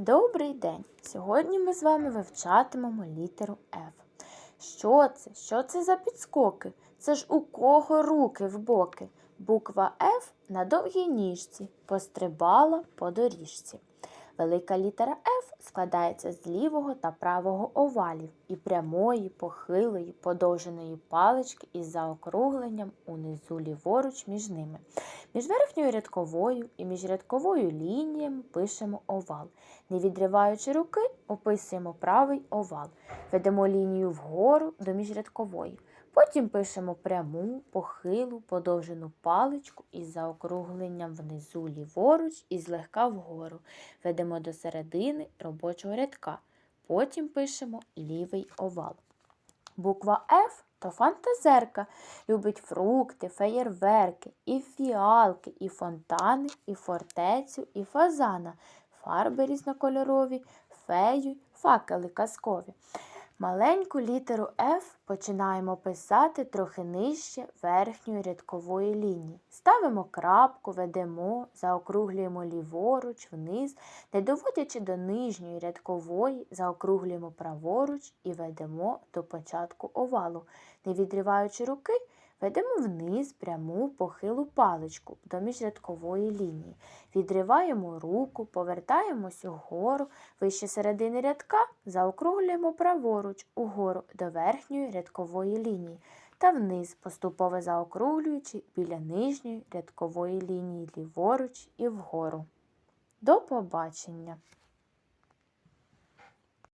Добрий день! Сьогодні ми з вами вивчатимемо літеру F. Що це? Що це за підскоки? Це ж у кого руки в боки? Буква F на довгій ніжці пострибала по доріжці. Велика літера F складається з лівого та правого овалів і прямої, похилої, подовженої палички із заокругленням унизу ліворуч між ними. Між верхньою рядковою і міжрядковою лініями пишемо овал. Не відриваючи руки, описуємо правий овал. Ведемо лінію вгору до міжрядкової. Потім пишемо пряму, похилу, подовжену паличку із заокругленням внизу ліворуч і злегка вгору. Ведемо до середини робочого рядка. Потім пишемо лівий овал. Буква F то фантазерка. Любить фрукти, феєрверки, і фіалки, і фонтани, і фортецю, і фазана, фарби різнокольорові, фею, факели казкові. Маленьку літеру F починаємо писати трохи нижче верхньої рядкової лінії. Ставимо крапку, ведемо, заокруглюємо ліворуч, вниз, не доводячи до нижньої рядкової, заокруглюємо праворуч і ведемо до початку овалу. Не відриваючи руки, ведемо вниз пряму похилу паличку до міжрядкової лінії. Відриваємо руку, повертаємось угору, вище середини рядка заокруглюємо праворуч угору до верхньої рядкової лінії та вниз, поступово заокруглюючи біля нижньої рядкової лінії ліворуч і вгору. До побачення!